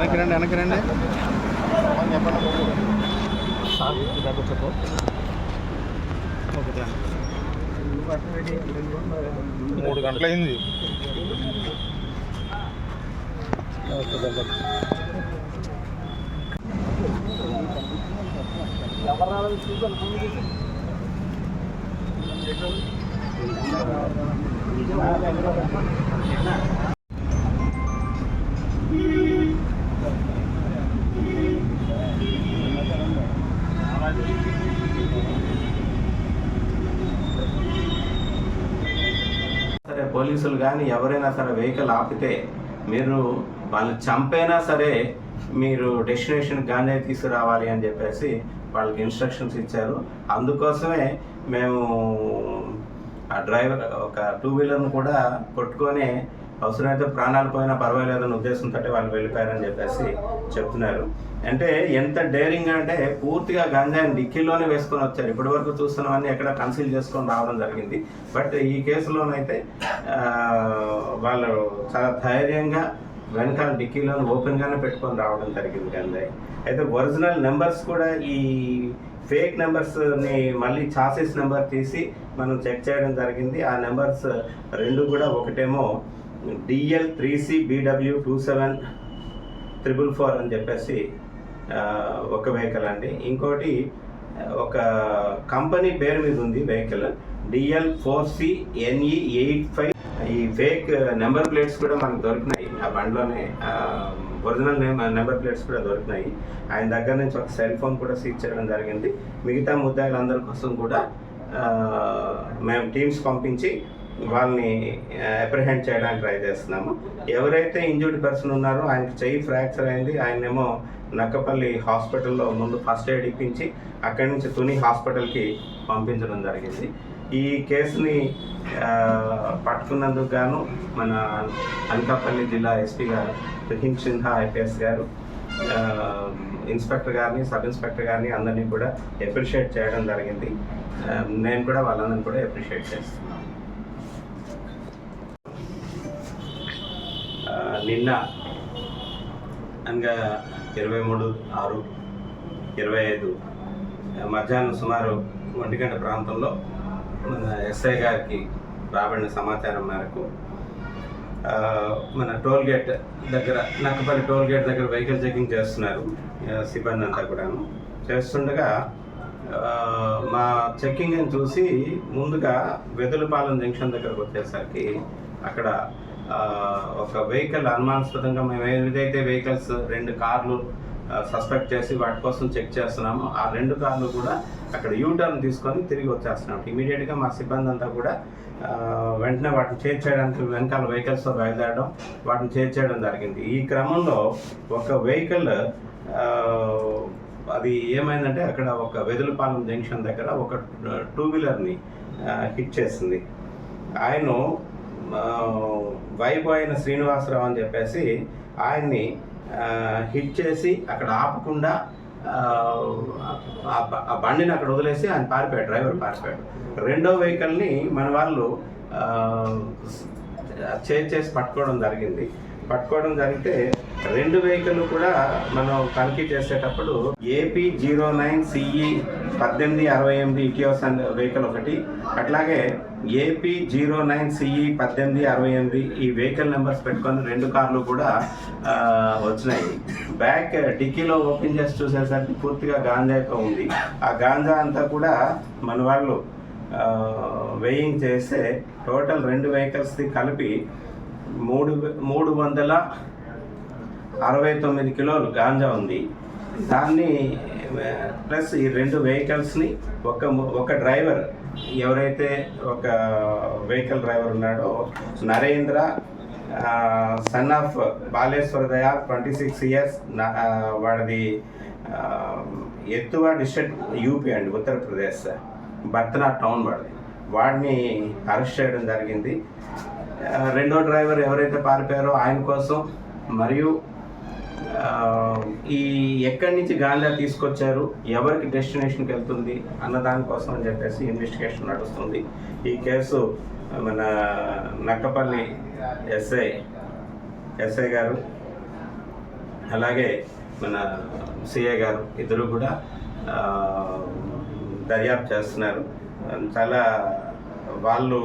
వెనక్కి రండి వెనక్కి రండి మూడు గంటలైంది. చూద్దాం పోలీసులు కానీ ఎవరైనా సరే వెహికల్ ఆపితే మీరు వాళ్ళు చంపైనా సరే మీరు డెస్టినేషన్ గానే తీసుకురావాలి అని చెప్పేసి వాళ్ళకి ఇన్స్ట్రక్షన్స్ ఇచ్చారు. అందుకోసమే మేము ఆ డ్రైవర్ ఒక టూ వీలర్ను కూడా కొట్టుకొని అవసరమైతే ప్రాణాలు పోయినా పర్వాలేదన్న ఉద్దేశంతో వాళ్ళు వెళ్ళిపోయారని చెప్పేసి చెప్తున్నారు. అంటే ఎంత డేరింగ్ అంటే పూర్తిగా గంజాయిని డిక్కీలోనే వేసుకొని వచ్చారు. ఇప్పటి వరకు చూస్తున్నవన్నీ ఎక్కడ కన్సీల్ చేసుకొని రావడం జరిగింది. బట్ ఈ కేసులోనైతే వాళ్ళు చాలా ధైర్యంగా వెనకాల డిక్కీలోని ఓపెన్గానే పెట్టుకొని రావడం జరిగింది గంజాయి. అయితే ఒరిజినల్ నెంబర్స్ కూడా ఈ ఫేక్ నెంబర్స్ని మళ్ళీ చాసెస్ నెంబర్ తీసి మనం చెక్ చేయడం జరిగింది. ఆ నెంబర్స్ రెండు కూడా ఒకటేమో DL three C BW two seven triple four అని చెప్పేసి ఒక వెహికల్ అండి. ఇంకోటి ఒక కంపెనీ పేరు మీద ఉంది vehicle DL four C NE eight five ఈ ఫేక్ నెంబర్ ప్లేట్స్ కూడా మనకు దొరికినాయి. ఆ బండ్లోనే ఒరిజినల్ నెంబర్ ప్లేట్స్ కూడా దొరికినాయి. ఆయన దగ్గర నుంచి ఒక సెల్ ఫోన్ కూడా సీజ్ చేయడం జరిగింది. మిగతా ముద్దాయిలందరి కోసం కూడా మేము టీమ్స్ పంపించి వాళ్ళని అప్రిహెండ్ చేయడానికి ట్రై చేస్తున్నాము. ఎవరైతే ఇంజూర్డ్ పర్సన్ ఉన్నారో ఆయనకి చెయ్యి ఫ్రాక్చర్ అయింది ఆయనేమో నక్కపల్లి హాస్పిటల్లో ముందు ఫస్ట్ ఎయిడ్ ఇప్పించి అక్కడి నుంచి తుని హాస్పిటల్కి పంపించడం జరిగింది. ఈ కేసుని పట్టుకున్నందుకు గాను మన అనకాపల్లి జిల్లా SP garu Tuhin Sinha IPS garu inspector గారిని సబ్ ఇన్స్పెక్టర్ గారిని అందరినీ కూడా అప్రిషియేట్ చేయడం జరిగింది. నేను కూడా వాళ్ళందరినీ కూడా అప్రిషియేట్ చేస్తున్నాను. నిన్న అనగా ఇరవై మూడు ఆరు ఇరవై ఐదు మధ్యాహ్నం సుమారు ఒంటి గంట ప్రాంతంలో మన ఎస్ఐ గారికి రాబడిన సమాచారం మేరకు మన టోల్ గేట్ దగ్గర నక్కపల్లి టోల్ గేట్ దగ్గర వెహికల్ చెకింగ్ చేస్తున్నారు సిబ్బంది అంతా కూడాను. చేస్తుండగా మా చెక్కింగ్ని చూసి ముందుగా వెదులపాలెం జంక్షన్ దగ్గరకు వచ్చేసరికి అక్కడ ఒక వెహికల్ అనుమానాస్పదంగా మేము ఏదైతే వెహికల్స్ రెండు కార్లు సస్పెక్ట్ చేసి వాటి కోసం చెక్ చేస్తున్నాము ఆ రెండు కార్లు కూడా అక్కడ యూటర్న్ తీసుకొని తిరిగి వచ్చేస్తున్నాం. ఇమీడియట్గా మా సిబ్బంది అంతా కూడా వెంటనే వాటిని చేర్చేయడానికి వెనకాల వెహికల్స్తో బయలుదేరడం వాటిని చేర్చేయడం జరిగింది. ఈ క్రమంలో ఒక వెహికల్ అది ఏమైందంటే అక్కడ ఒక వెదులపాలెం జంక్షన్ దగ్గర ఒక టూ వీలర్ని హిట్ చేసింది. ఆయన ఆ, శ్రీనివాసరావు అని చెప్పేసి ఆయన్ని హిట్ చేసి అక్కడ ఆపకుండా ఆ, బండిని అక్కడ వదిలేసి ఆయన పారిపోయాడు డ్రైవర్ పారిపోయాడు. రెండో వెహికల్ని మన వాళ్ళు చేజ్ చేసి పట్టుకోవడం జరిగింది. పట్టుకోవడం జరిగితే రెండు వెహికల్ కూడా మనం తనిఖీ చేసేటప్పుడు ఏపీ జీరో నైన్ సిఈ పద్దెనిమిది అరవై ఎనిమిది ఇటియోస్ అండ్ వెహికల్ ఒకటి అట్లాగే ఏపీ జీరో నైన్ సిఈ పద్దెనిమిది అరవై ఎనిమిది ఈ వెహికల్ నెంబర్స్ పెట్టుకొని రెండు కార్లు కూడా వచ్చినాయి. బ్యాక్ డిక్కీలో ఓపెన్ చేసి చూసేసరికి పూర్తిగా గాంజా ఉంది. ఆ గాంజా అంతా కూడా మన వాళ్ళు వెయింగ్ చేస్తే టోటల్ రెండు వెహికల్స్ది కలిపి మూడు మూడు వందల అరవై తొమ్మిది కిలోలు గాంజా ఉంది. దాన్ని ప్లస్ ఈ రెండు వెహికల్స్ని ఒక ము- ఒక డ్రైవర్ ఎవరైతే ఒక వెహికల్ డ్రైవర్ ఉన్నాడో నరేంద్ర సన్ ఆఫ్ బాలేశ్వర దయా ట్వంటీ సిక్స్ ఇయర్స్ వాడిది ఎత్తువా ఎత్తువ డిస్ట్రిక్ట్ యూపీ అండి ఉత్తరప్రదేశ్ బర్తనా టౌన్ వాడిది. వాడిని అరెస్ట్ చేయడం జరిగింది. రెండో డ్రైవర్ ఎవరైతే పారిపోయారో ఆయన కోసం మరియు ఈ ఎక్కడి నుంచి గాంజా తీసుకొచ్చారు ఎవరికి డెస్టినేషన్కి వెళ్తుంది అన్న దానికోసం అని చెప్పేసి ఇన్వెస్టిగేషన్ నడుస్తుంది. ఈ కేసు మన నక్కపల్లి ఎస్ఐ ఎస్ఐ గారు అలాగే మన సిఐ గారు ఇద్దరు కూడా దర్యాప్తు చేస్తున్నారు. చాలా వాళ్ళు